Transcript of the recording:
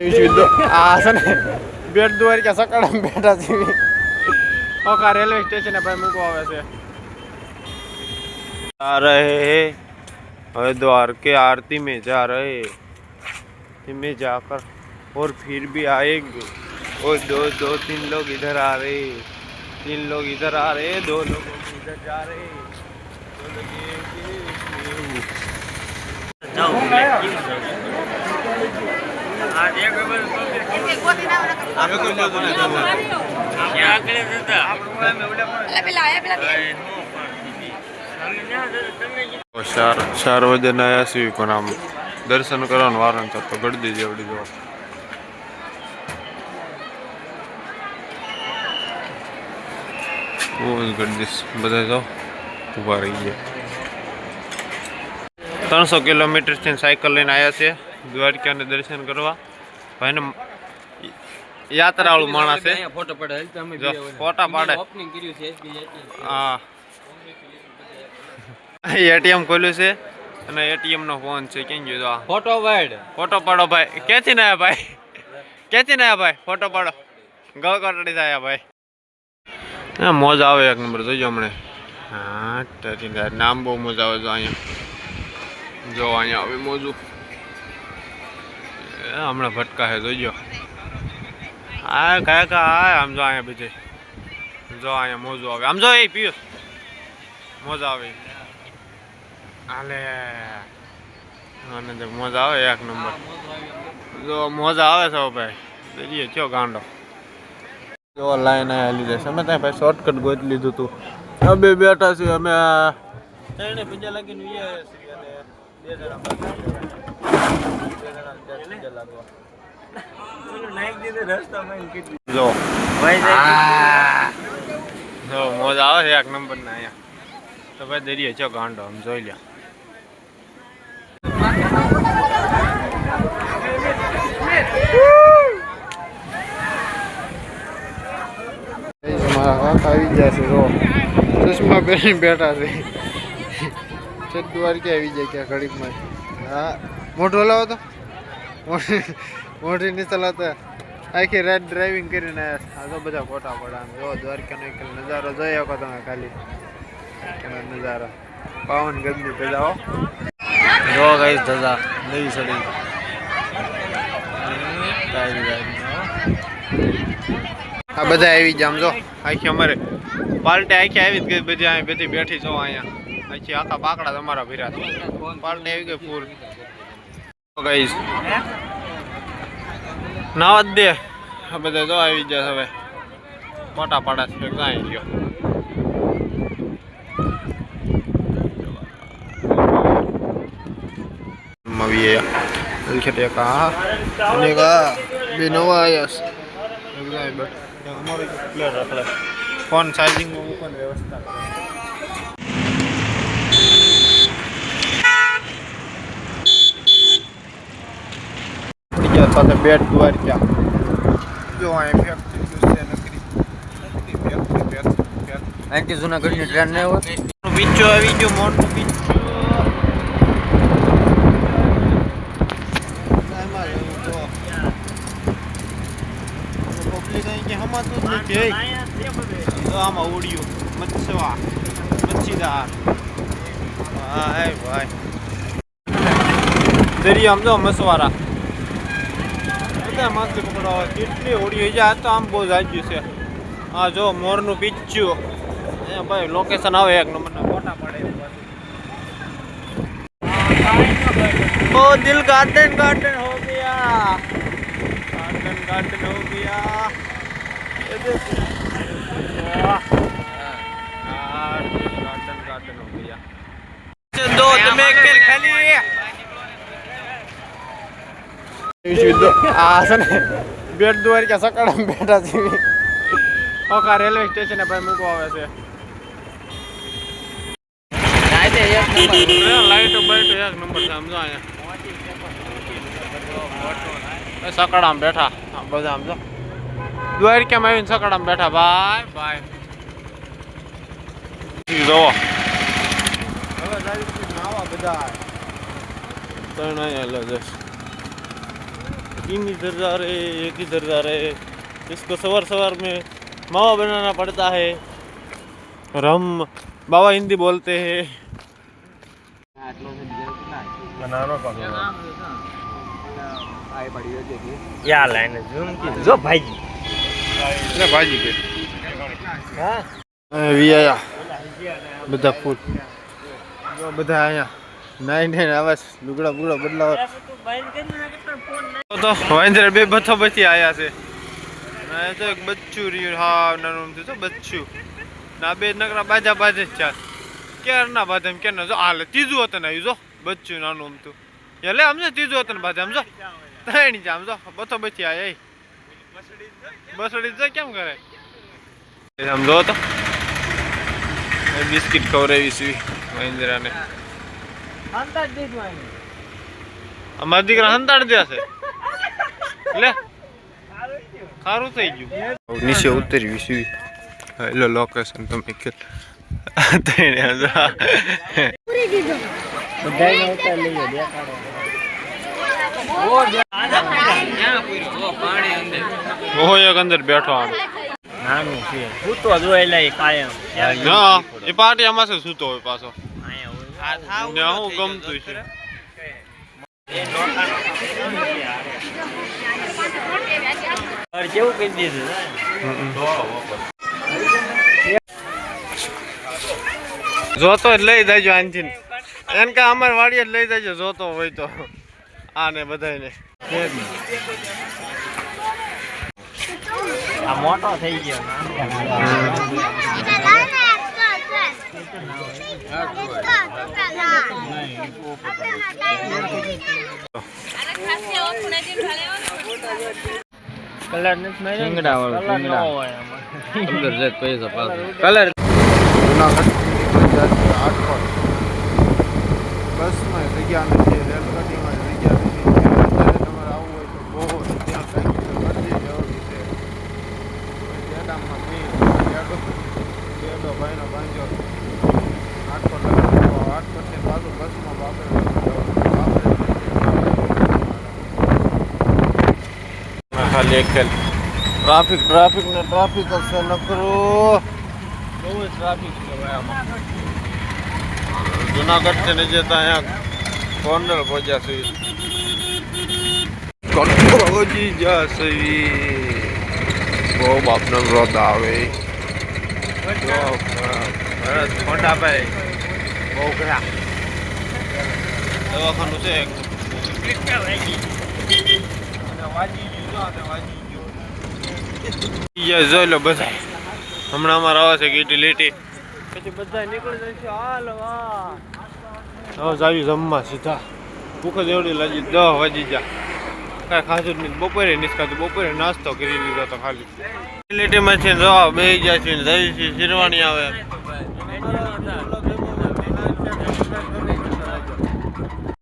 આ છે ને બેટ દ્વારકા સકાળા બેઠા છે ઓકા રેલવે સ્ટેશને ભાઈ મૂકવા આવે છે आ रहे हैं हरिद्वार के आरती में जा रहे हैं में जाकर और फिर भी आएंगे और दो दो तीन लोग इधर आ रहे हैं तीन लोग इधर आ रहे हैं दो लोग इधर जा रहे हैं दो लोग ચાર ચાર વાગે આવ્યા છીએ પણ આમ દર્શન કરવાનું વારણ છે, તો ગળદી જેવડી જો બહુ જ ગળદીશ બધા જાઓ. ઊભા રહી ગયા. ત્રણસો કિલોમીટરથી સાયકલ લઈને આવ્યા છે દ્વારકાને દર્શન કરવા. ભાઈને યાત્રાળુ માણસ છે. ફોટો પડે. ફોટા પાડે. ઓપનિંગ કર્યું છે હા. એટીએમ ખોલ્યું છે અને એટીએમ નો ફોન છે. કેમ ગયો આ? ફોટો વાઈડ ફોટો પાડો ભાઈ. ક્યાંથી ના ભાઈ? ક્યાંથી ના ભાઈ? ફોટો પાડો. ગળકટડી જાય ભાઈ. હા મોજ આવે એક નંબર. જોજો હમણે. હા નામ બહુ મોજ આવે જો અહીંયા. જો અહીંયા આવે મોજું. હમણાં ભટકા છે જોજો હા કયા કયા હા આમ જો અહીંયા બીજે જો અહીંયા મોજું આવે. આમ જો એ, પિયુષ. મોજા આવે. હાલે. મને જો મોજા આવે, એક નંબર. જો મોજા આવે છે ભાઈ. દરિયે કયો ગાંડો. જો લાઈન આયા લીધે છે. અમે ત્યાં ભાઈ શોર્ટકટ ગોત લીધું હતું અમે બેઠા છીએ, અમે ત્રણે પંજા લાગીને ઈ આવ્યા છીએ અને બે જણા બાકી રહ્યા. બે જણા ત્યાં પીજા લાગવા. જો જો મોજ આવે છે એક નંબર ના અહીંયા તો ભાઈ દરિયે છો ગાંડો આમ જોઈ લ્યો મારા કાકા આવી ગયા છે જો ચશ્મા પહેરીને બેઠા છે ચદ્દુવાર ક્યાં આવી જાય ક્યાં ઘડીકમાં હા, મોઢું હલાવો તો. મોઢી મોઢી નહીં ચલાવતા. આખી રાત ડ્રાઇવિંગ કરીને આવ્યા છે. આ તો બધા ફોટા પડા જો, દ્વારકાનો એક નજારો જોઈ શકો તમે ખાલી. એનો નજારો. પાવન ગંદી પેલા હો. જો ગઈ ધજા નવી સડી. તારી તારી આ બધા આવી ગયા આમ જો. આખી અમારે પાર્ટી આખી આવી જ ગઈ બધી અહીં બધી બેઠી છો અહીંયા. આખી આખા બાકડા તમારા ભીરા પાલને આવી ગઈ ફૂલ ગઈશ નાવા જ દે. આ બધા જો આવી ગયા હવે. મોટા પાડા છે કાંઈ ગયો મવીએ. લખે કા અને બે નવા આવ્યા છે. અમારે પ્લેયર રાખલે ફોન ચાર્જિંગમાં મૂકવાની વ્યવસ્થા. સાથે બેટ દ્વારકા જો અહીંયા ફેક્ટરી છે નકરી ફેક્ટરી ફેક્ટરી ફેક્ટરી અહીંથી જુનાગઢની ટ્રેન ને હોય બીચો આવી ગયો મોટું બીચો પબ્લિક હમાતું જ નથી તો આમાં ઉડ્યું મચ્છવા મચ્છીદાર. ભાઈ ભાઈ. દરિયા આમ જો મસવારા બધા માથે પકડવા હોય કેટલી ઉડી જાય આ તો આમ બહુ જાજ્યું છે હા જો મોરનું પીચ્યું એ ભાઈ લોકેશન આવે એક નંબરના ફોટા પડે એવું પાછું. ओ दिल गार्डन गार्डन हो गया गार्डन गार्डन हो गया ये देख। वाह। गार्डन गार्डन गार्डन हो गया दो तुम्हें खेल खेली આ છે ને બેટ દ્વારકા સકાળા બેઠા છે ઓકા રેલવે સ્ટેશને ભાઈ મૂકવા આવે છે. લાઈટો બાઈટો એક નંબર છે સમજો અહીંયા. સકડામ બેઠા. બધા સમજો. દ્વારકામાં આવીને સકડામાં બેઠા. ભાઈ બાય. જોવો હવે બધા ત્રણ અહીંયા જશ तीन इधर जा रहे एक इधर जा रहे इसको सवार सवार में मावा बनाना पड़ता है और हम बाबा हिंदी बोलते हैं યા લાઈને ઝૂમ કીધું જો ભાઈજી એટલે ભાજી કે હા વી આયા બધા ફૂલ જો બધા અહીંયા નાઈ નાઈ આવાસ લુગડા બુગડા બદલાવા તો વાંદરા બે બથો બચી આયા છે. ના તો એક બચ્ચું રહ્યું હા નાનું તો બચ્ચું. ના બે નકરા બાજા બાજે જ ચાલ. ક્યાર ના બાધે એમ કે ના જો હાલે ત્રીજું હતું આવ્યું જો. બચ્ચું નાનું અમતું એ લે સમજો ત્રીજું હતું બાધે સમજો ત્રણ છે સમજો બથો બચી આયા એ. બસડી જો કેમ કરે? સમજો તો. બિસ્કિટ ખવડાવી છે મહેન્દ્રાને અમારા દીકરા હંતાડ દે છે. લે. સારું થઈ ગયું. નીચે ઉતરી છે હેલો લોકેશન તમે કે અંદર બેઠો આમ. નાનું છે. જોયેલા એ કાયમ. હા એ પાર્ટી આમાં સૂતો હોય પાછો. હું ગમતું છે. જોતો જ લઈ દેજો આનથી. એમ કે અમાર વાડીએ જ લઈ દેજો જોતો હોય તો. આને બધાને મોટો થઈ ગયો કલર કલર ન શિંગડા. હોય આમાં. અંદર જાય તો પૈસા પાછા કલર જુનાગઢ આઠકોટ બસમાં જગ્યા નથી રેલગાડીમાં જગ્યા નથી જ્યારે તમારે આવવું હોય તો બહુ ત્યાં સાયકલ કરતી જવાની છે ડેડામાં મેં ડેડો ડેડો ભાઈનો ભાંજો આઠકોટ લગાડો આઠકોટથી પાછું બસમાં બાપરે ખાલી એકલ ટ્રાફિક ટ્રાફિક ને ટ્રાફિક હશે છે નકરો બહુ જ ટ્રાફિક છે ભાઈ જુનાગઢ છે નીચે તો અહીંયા કોર્નર પહોંચ્યા છે ગોંડલ પહોંચી જશે બહુ બાપનો વ્રત આવે. મોટા ભાઈ બહુ ગયા દવાખાનું છે. એક. જોઈ લો બધા હમણાં અમારે આવે છે ગીટી લીટી. પછી બધા નીકળી જશે હાલ વાહ જાવી જમવા સીધા. ભૂખ જ એવડી લાગી. દસ વાજી જા કાંઈ ખાધું નહીં. બપોરે ખાધું બપોરે નાસ્તો કરી લીધો તો ખાલી. લીટીમાં છે જો બે જાય છે જઈ છે શિરવાણી આવે.